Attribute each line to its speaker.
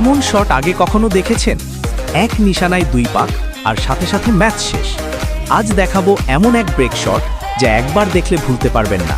Speaker 1: এমন শট আগে কখনো দেখেছেন? এক নিশানায় দুই পাক আর সাথে সাথে ম্যাচ শেষ। আজ দেখাবো এমন এক ব্রেক শট যা একবার দেখলে ভুলতে পারবেন না।